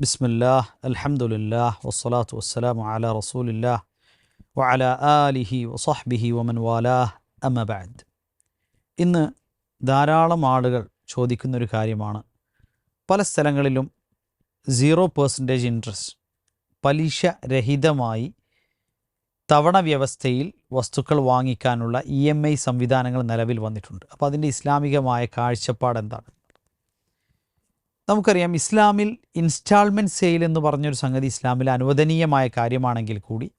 ബിസ്മില്ലാ അലഹമുല്ലാ വസ്സലാത്തു വസ്സലാമു അല റസൂലില്ലാ വഅല ആലിഹി വസഹ്ബിഹി വമൻ വാലാ അമബാദ് ഇന്ന് ധാരാളം ആളുകൾ ചോദിക്കുന്നൊരു കാര്യമാണ്. പല സ്ഥലങ്ങളിലും സീറോ പേഴ്സന്റേജ് ഇൻട്രസ്റ്റ് പലിശ രഹിതമായി തവണ വ്യവസ്ഥയിൽ വസ്തുക്കൾ വാങ്ങിക്കാനുള്ള ഇ എം ഐ സംവിധാനങ്ങൾ നിലവിൽ വന്നിട്ടുണ്ട്. അപ്പോൾ അതിന്റെ ഇസ്ലാമികമായ കാഴ്ചപ്പാട് എന്താണ് നമുക്കറിയാം ഇസ്ലാമിൽ ഇൻസ്റ്റാൾമെന്റ് സെയിൽ എന്ന് പറഞ്ഞൊരു സംഗതി ഇസ്ലാമിൽ അനുവദനീയമായ കാര്യമാണെങ്കിൽ കൂടി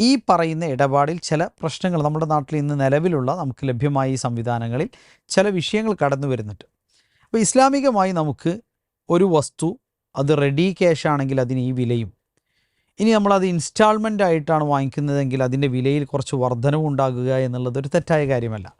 ഈ പറയുന്ന ഇടപാടിൽ ചില പ്രശ്നങ്ങൾ നമ്മുടെ നാട്ടിൽ ഇന്ന് നിലവിലുള്ള നമുക്ക് ലഭ്യമായ ഈ സംവിധാനങ്ങളിൽ ചില വിഷയങ്ങൾ കടന്നു വരുന്നുണ്ട്. അപ്പോൾ ഇസ്ലാമികമായി നമുക്ക് ഒരു വസ്തു അത് റെഡി ക്യാഷ് ആണെങ്കിൽ അതിന് ഈ വിലയും. ഇനി നമ്മളത് ഇൻസ്റ്റാൾമെന്റ് ആയിട്ടാണ് വാങ്ങിക്കുന്നതെങ്കിൽ അതിന്റെ വിലയിൽ കുറച്ച് വർധനവുണ്ടാകുക എന്നുള്ളത് ഒരു തെറ്റായ കാര്യമല്ല.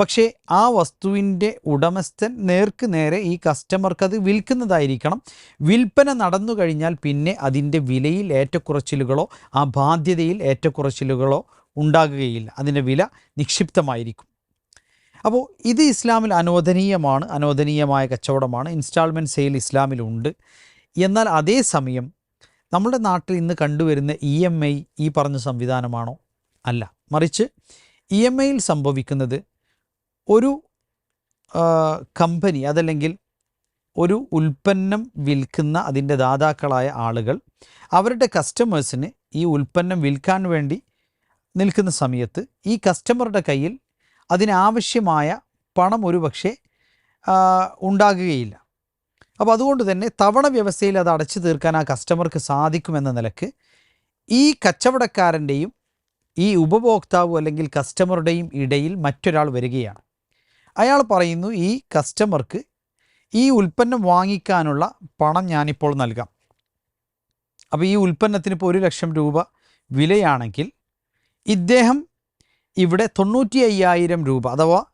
പക്ഷേ ആ വസ്തുവിന്റെ ഉടമസ്ഥൻ നേർക്ക് നേരെ ഈ കസ്റ്റമർക്ക് അത് വിൽക്കുന്നതായിരിക്കണം. വിൽപ്പന നടന്നു കഴിഞ്ഞാൽ പിന്നെ അതിന്റെ വിലയിൽ ഏറ്റക്കുറച്ചിലുകളോ ആ ബാധ്യതയിൽ ഏറ്റക്കുറച്ചിലുകളോ ഉണ്ടാകുകയില്ല. അതിന്റെ വില നിക്ഷിപ്തമായിരിക്കും. അപ്പോൾ ഇത് ഇസ്ലാമിൽ അനോദനീയമാണ് അനോദനീയമായ കച്ചവടമാണ്. ഇൻസ്റ്റാൾമെന്റ് സെയിൽ ഇസ്ലാമിലുണ്ട്. എന്നാൽ അതേസമയം നമ്മുടെ നാട്ടിൽ ഇന്ന് കണ്ടുവരുന്ന ഇ എം ഐ ഈ പറഞ്ഞ സംവിധാനമാണോ? അല്ല. മറിച്ച് ഇ എം ഐയിൽ സംഭവിക്കുന്നത് ഒരു കമ്പനി അതല്ലെങ്കിൽ ഒരു ഉൽപ്പന്നം വിൽക്കുന്ന അതിന്റെ ദാതാക്കളായ ആളുകൾ അവരുടെ കസ്റ്റമേഴ്സിന് ഈ ഉൽപ്പന്നം വിൽക്കാൻ വേണ്ടി നിൽക്കുന്ന സമയത്ത് ഈ കസ്റ്റമറുടെ കയ്യിൽ അതിനാവശ്യമായ പണം ഒരു പക്ഷേ ഉണ്ടാകുകയില്ല. അപ്പോൾ അതുകൊണ്ട് തന്നെ തവണ വ്യവസ്ഥയിൽ അത് അടച്ചു തീർക്കാൻ ആ കസ്റ്റമർക്ക് സാധിക്കുമെന്ന നിലയ്ക്ക് ഈ കച്ചവടക്കാരന്റെയും ഈ ഉപഭോക്താവ് അല്ലെങ്കിൽ കസ്റ്റമറുടെയും ഇടയിൽ മറ്റൊരാൾ വരികയാണ്. അയാൾ പറയുന്നു ഈ കസ്റ്റമർക്ക് ഈ ഉൽപ്പന്നം വാങ്ങിക്കാനുള്ള പണം ഞാനിപ്പോൾ നൽകാം. അപ്പോൾ ഈ ഉൽപ്പന്നത്തിന് ഇപ്പോൾ ഒരു ലക്ഷം രൂപ വിലയാണെങ്കിൽ ഇദ്ദേഹം ഇവിടെ തൊണ്ണൂറ്റി അയ്യായിരം രൂപ അഥവാ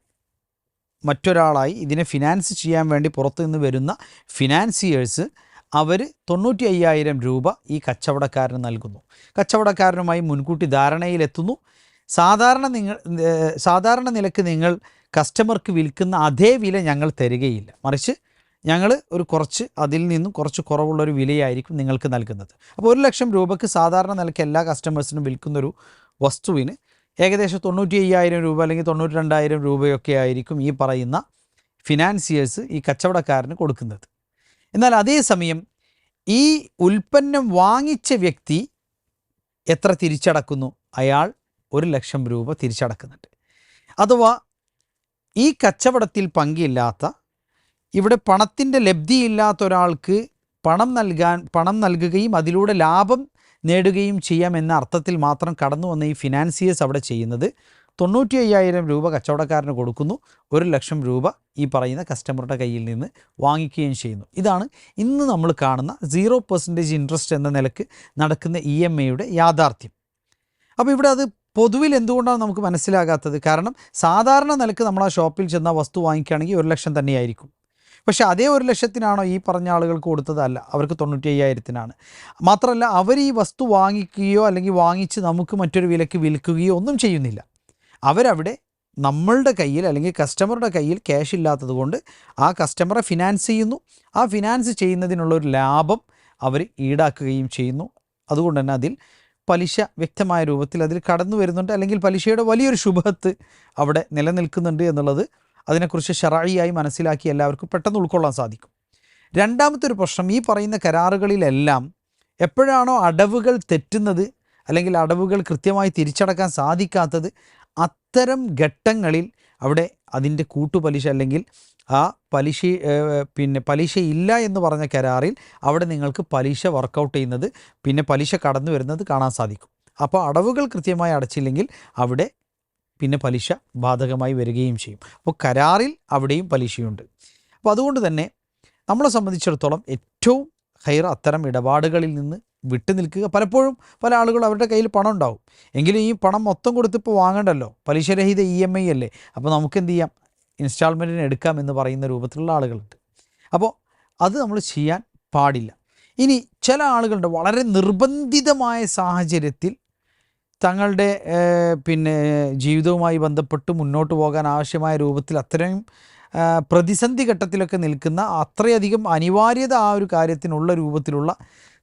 മറ്റൊരാളായി ഇതിനെ ഫിനാൻസ് ചെയ്യാൻ വേണ്ടി പുറത്തു നിന്ന് വരുന്ന ഫിനാൻസിയേഴ്സ് അവർ തൊണ്ണൂറ്റി അയ്യായിരം രൂപ ഈ കച്ചവടക്കാരന് നൽകുന്നു. കച്ചവടക്കാരനുമായി മുൻകൂട്ടി ധാരണയിലെത്തുന്നു. സാധാരണ നിങ്ങൾ സാധാരണ നിലയ്ക്ക് നിങ്ങൾ കസ്റ്റമർക്ക് വിൽക്കുന്ന അതേ വില ഞങ്ങൾ തരികയില്ല. മറിച്ച് ഞങ്ങൾ ഒരു കുറച്ച് അതിൽ നിന്നും കുറച്ച് കുറവുള്ളൊരു വിലയായിരിക്കും നിങ്ങൾക്ക് നൽകുന്നത്. അപ്പോൾ ഒരു ലക്ഷം രൂപയ്ക്ക് സാധാരണ നിലയ്ക്ക് എല്ലാ കസ്റ്റമേഴ്സിനും വിൽക്കുന്നൊരു വസ്തുവിന് ഏകദേശം തൊണ്ണൂറ്റി അയ്യായിരം രൂപ അല്ലെങ്കിൽ തൊണ്ണൂറ്റി രണ്ടായിരം രൂപയൊക്കെ ആയിരിക്കും ഈ പറയുന്ന ഫിനാൻസിയേഴ്സ് ഈ കച്ചവടക്കാരന് കൊടുക്കുന്നത്. എന്നാൽ അതേസമയം ഈ ഉൽപ്പന്നം വാങ്ങിച്ച വ്യക്തി എത്ര തിരിച്ചടക്കുന്നു? അയാൾ ഒരു ലക്ഷം രൂപ തിരിച്ചടക്കുന്നുണ്ട്. അഥവാ ഈ കച്ചവടത്തിൽ പങ്കില്ലാത്ത ഇവിടെ പണത്തിന്റെ ലബ്ധിയില്ലാത്ത ഒരാൾക്ക് പണം നൽകാൻ പണം നൽകുകയും അതിലൂടെ ലാഭം നേടുകയും ചെയ്യാം എന്ന അർത്ഥത്തിൽ മാത്രം കടന്നു വന്ന ഈ ഫിനാൻസിയേഴ്സ് അവിടെ ചെയ്യുന്നത് തൊണ്ണൂറ്റി അയ്യായിരം രൂപ കച്ചവടക്കാരന് കൊടുക്കുന്നു. ഒരു ലക്ഷം രൂപ ഈ പറയുന്ന കസ്റ്റമറുടെ കയ്യിൽ നിന്ന് വാങ്ങിക്കുകയും ചെയ്യുന്നു. ഇതാണ് ഇന്ന് നമ്മൾ കാണുന്ന സീറോ പെർസെന്റേജ് ഇൻട്രസ്റ്റ് എന്ന നിലയ്ക്ക് നടക്കുന്ന ഇ എം ഐയുടെ യാഥാർത്ഥ്യം. അപ്പോൾ ഇവിടെ അത് പൊതുവിൽ എന്തുകൊണ്ടാണ് നമുക്ക് മനസ്സിലാകാത്തത്? കാരണം സാധാരണ നിലയ്ക്ക് നമ്മൾ ആ ഷോപ്പിൽ ചെന്ന വസ്തു വാങ്ങിക്കുകയാണെങ്കിൽ ഒരു ലക്ഷം തന്നെയായിരിക്കും. പക്ഷെ അതേ ഒരു ലക്ഷത്തിനാണോ ഈ പറഞ്ഞ ആളുകൾക്ക് കൊടുത്തതല്ല. അവർക്ക് തൊണ്ണൂറ്റി അയ്യായിരത്തിനാണ് മാത്രമല്ല അവർ ഈ വസ്തു വാങ്ങിക്കുകയോ അല്ലെങ്കിൽ വാങ്ങിച്ച് നമുക്ക് മറ്റൊരു വിലക്ക് വിൽക്കുകയോ ഒന്നും ചെയ്യുന്നില്ല. അവരവിടെ നമ്മളുടെ കയ്യിൽ അല്ലെങ്കിൽ കസ്റ്റമറുടെ കയ്യിൽ ക്യാഷ് ഇല്ലാത്തത് കൊണ്ട് ആ കസ്റ്റമറെ ഫിനാൻസ് ചെയ്യുന്നു. ആ ഫിനാൻസ് ചെയ്യുന്നതിനുള്ള ഒരു ലാഭം അവർ ഈടാക്കുകയും ചെയ്യുന്നു. അതുകൊണ്ട് തന്നെ അതിൽ പലിശ വ്യക്തമായ രൂപത്തിൽ അതിൽ കടന്നു വരുന്നുണ്ട്. അല്ലെങ്കിൽ പലിശയുടെ വലിയൊരു ശുഭത്ത് അവിടെ നിലനിൽക്കുന്നുണ്ട് എന്നുള്ളത് അതിനെക്കുറിച്ച് ഷറായിയായി മനസ്സിലാക്കി എല്ലാവർക്കും പെട്ടെന്ന് ഉൾക്കൊള്ളാൻ സാധിക്കും. രണ്ടാമത്തെ ഒരു പ്രശ്നം ഈ പറയുന്ന കരാറുകളിലെല്ലാം എപ്പോഴാണോ അടവുകൾ തെറ്റുന്നത് അല്ലെങ്കിൽ അടവുകൾ കൃത്യമായി തിരിച്ചടക്കാൻ സാധിക്കാത്തത് അത്തരം ഘട്ടങ്ങളിൽ അവിടെ അതിന്റെ കൂട്ടുപലിശ അല്ലെങ്കിൽ ആ പലിശ പിന്നെ പലിശ ഇല്ല എന്ന് പറഞ്ഞ കരാറിൽ അവിടെ നിങ്ങൾക്ക് പലിശ വർക്കൗട്ട് ചെയ്യുന്നത് പിന്നെ പലിശ കടന്നു വരുന്നത് കാണാൻ സാധിക്കും. അപ്പോൾ അടവുകൾ കൃത്യമായി അടച്ചില്ലെങ്കിൽ അവിടെ പിന്നെ പലിശ ബാധകമായി വരികയും ചെയ്യും. അപ്പോൾ കരാറിൽ അവിടെയും പലിശയുണ്ട്. അപ്പോൾ അതുകൊണ്ട് തന്നെ നമ്മളെ സംബന്ധിച്ചിടത്തോളം ഏറ്റവും ഹൈർ അത്തരം ഇടപാടുകളിൽ നിന്ന് വിട്ടു നിൽക്കുക. പലപ്പോഴും പല ആളുകളും അവരുടെ കയ്യിൽ പണം ഉണ്ടാവും. എങ്കിലും ഈ പണം മൊത്തം കൊടുത്തിപ്പോൾ വാങ്ങണ്ടല്ലോ? പലിശരഹിത ഇ എം ഐ അല്ലേ? അപ്പോൾ നമുക്ക് എന്ത് ചെയ്യാം? ഇൻസ്റ്റാൾമെന്റിന് എടുക്കാം എന്ന് പറയുന്ന രൂപത്തിലുള്ള ആളുകളുണ്ട്. അപ്പോൾ അത് നമ്മൾ ചെയ്യാൻ പാടില്ല. ഇനി ചില ആളുകളുണ്ട് വളരെ നിർബന്ധിതമായ സാഹചര്യത്തിൽ തങ്ങളുടെ പിന്നെ ജീവിതവുമായി ബന്ധപ്പെട്ട് മുന്നോട്ട് പോകാൻ ആവശ്യമായ രൂപത്തിൽ അത്രയും പ്രതിസന്ധി ഘട്ടത്തിലൊക്കെ നിൽക്കുന്ന അത്രയധികം അനിവാര്യത ആ ഒരു കാര്യത്തിനുള്ള രൂപത്തിലുള്ള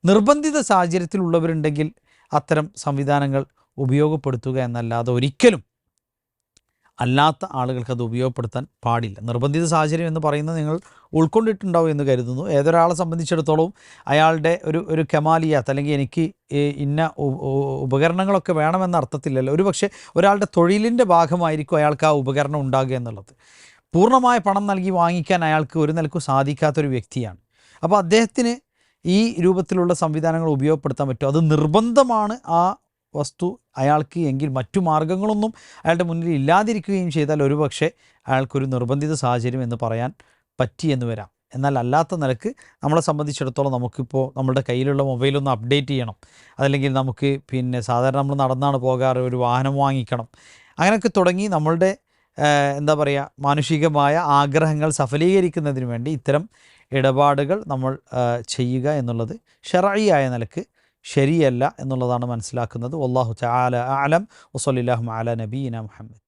നിർബന്ധിത സാഹചര്യത്തിലുള്ളവരുണ്ടെങ്കിൽ അത്തരം സംവിധാനങ്ങൾ ഉപയോഗപ്പെടുത്തുക എന്നല്ലാതെ ഒരിക്കലും അല്ലാത്ത ആളുകൾക്ക് അത് ഉപയോഗപ്പെടുത്താൻ പാടില്ല. നിർബന്ധിത സാഹചര്യം എന്ന് പറയുന്നത് നിങ്ങൾ ഉൾക്കൊണ്ടിട്ടുണ്ടാവും എന്ന് കരുതുന്നു. ഏതൊരാളെ സംബന്ധിച്ചിടത്തോളം അയാളുടെ ഒരു ഒരു കെമാലിയാത്ത് അല്ലെങ്കിൽ എനിക്ക് ഇന്ന ഉപകരണങ്ങളൊക്കെ വേണമെന്ന അർത്ഥത്തിലല്ല. ഒരു പക്ഷേ ഒരാളുടെ തൊഴിലിന്റെ ഭാഗമായിരിക്കും അയാൾക്ക് ആ ഉപകരണം ഉണ്ടാകുക എന്നുള്ളത്. പൂർണമായ പണം നൽകി വാങ്ങിക്കാൻ അയാൾക്ക് ഒരു നിലക്കും സാധിക്കാത്തൊരു വ്യക്തിയാണ്. അപ്പോൾ അദ്ദേഹത്തിന് ഈ രൂപത്തിലുള്ള സംവിധാനങ്ങൾ ഉപയോഗപ്പെടുത്താൻ പറ്റും അത് നിർബന്ധമാണ് ആ വസ്തു അയാൾക്ക് എങ്കിൽ മറ്റു മാർഗങ്ങളൊന്നും അയാളുടെ മുന്നിൽ ഇല്ലാതിരിക്കുകയും ചെയ്താൽ ഒരുപക്ഷെ അയാൾക്കൊരു നിർബന്ധിത സാഹചര്യം എന്ന് പറയാൻ പറ്റിയെന്ന് വരാം. എന്നാൽ അല്ലാത്ത നിലയ്ക്ക് നമ്മളെ സംബന്ധിച്ചിടത്തോളം നമുക്കിപ്പോൾ നമ്മുടെ കയ്യിലുള്ള മൊബൈലൊന്ന് അപ്ഡേറ്റ് ചെയ്യണം. അതല്ലെങ്കിൽ നമുക്ക് പിന്നെ സാധാരണ നമ്മൾ നടന്നാണ് പോകാറ് ഒരു വാഹനം വാങ്ങിക്കണം. അങ്ങനെയൊക്കെ തുടങ്ങി നമ്മളുടെ എന്താ പറയുക മാനുഷികമായ ആഗ്രഹങ്ങൾ സഫലീകരിക്കുന്നതിന് വേണ്ടി ഇത്തരം ഇടപാടുകൾ നമ്മൾ ചെയ്യുക എന്നുള്ളത് ഷെറായിയായ നിലയ്ക്ക് ശരിയല്ല എന്നുള്ളതാണ് മനസ്സിലാക്കുന്നത്. അള്ളാഹു ചാല ആലം വസല്ലാഹു അല നബീന മുഹമ്മദ്.